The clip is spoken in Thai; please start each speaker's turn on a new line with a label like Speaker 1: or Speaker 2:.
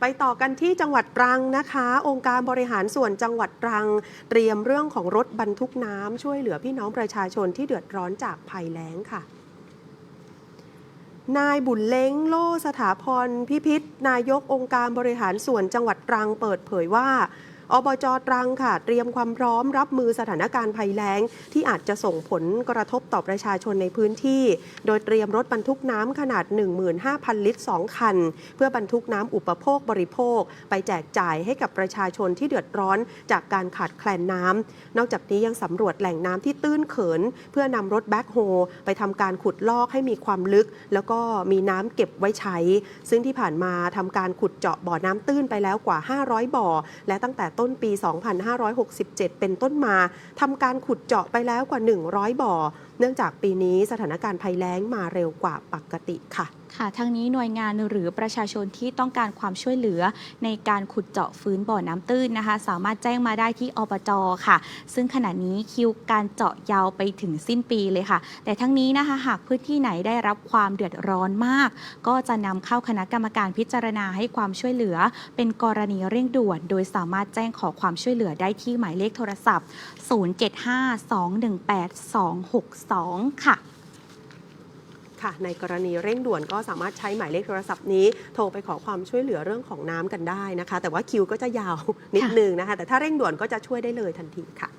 Speaker 1: ไปต่อกันที่จังหวัดตรังนะคะ องค์การบริหารส่วนจังหวัดตรัง เตรียมเรื่องของรถบรรทุกน้ำช่วยเหลือพี่น้องประชาชนที่เดือดร้อนจากภัยแล้งค่ะนายบุญเล้งโลสถาพรพิพิธ นายกองค์การบริหารส่วนจังหวัดตรังเปิดเผยว่า อบจตรังค่ะ เตรียมความพร้อมรับมือสถานการณ์ภัยแล้ง ที่อาจจะส่งผลกระทบต่อประชาชนในพื้นที่ โดยเตรียมรถบรรทุกน้ำขนาด 15,000 ลิตร 2 คัน เพื่อบรรทุกน้ำอุปโภคบริโภค ไปแจกจ่ายให้กับประชาชนที่เดือดร้อนจากการขาดแคลนน้ำนอกจากนี้ยังสำรวจแหล่งน้ำที่ตื้นเขิน เพื่อนำรถแบ็คโฮไปทำการขุดลอกให้มีความลึก แล้วก็มีน้ำเก็บไว้ใช้ ซึ่งที่ผ่านมาทำการขุดเจาะบ่อน้ำตื้นไปแล้วกว่า 500 บ่อ และตั้งแต่ต้นปี 2567 เป็นต้นมาทำการขุดเจาะไปแล้วกว่า 100 บ่อ เนื่องจากปีนี้สถานการณ์ภัยแล้งมาเร็วกว่าปกติค่ะ
Speaker 2: ค่ะ ทั้งนี้หน่วยงานหรือประชาชนที่ต้องการความช่วยเหลือในการขุดเจาะฟื้นบ่อน้ำตื้นนะคะ สามารถแจ้งมาได้ที่อบจค่ะ ซึ่งขณะนี้คิวการเจาะยาวไปถึงสิ้นปีเลยค่ะ แต่ทั้งนี้นะคะหากพื้นที่ไหนได้รับความเดือดร้อนมาก ก็จะนำเข้าคณะกรรมการพิจารณาให้ความช่วยเหลือ เป็นกรณีเร่งด่วน โดยสามารถแจ้งขอความช่วยเหลือได้ที่หมายเลขโทรศัพท์ 075-218-262 ค่ะ
Speaker 1: ค่ะ ในกรณีเร่งด่วนก็สามารถใช้หมายเลขโทรศัพท์นี้ โทรไปขอความช่วยเหลือเรื่องของน้ำกันได้นะคะ แต่ว่าคิวก็จะยาวนิดนึงนะคะ แต่ถ้าเร่งด่วนก็จะช่วยได้เลยทันทีค่ะ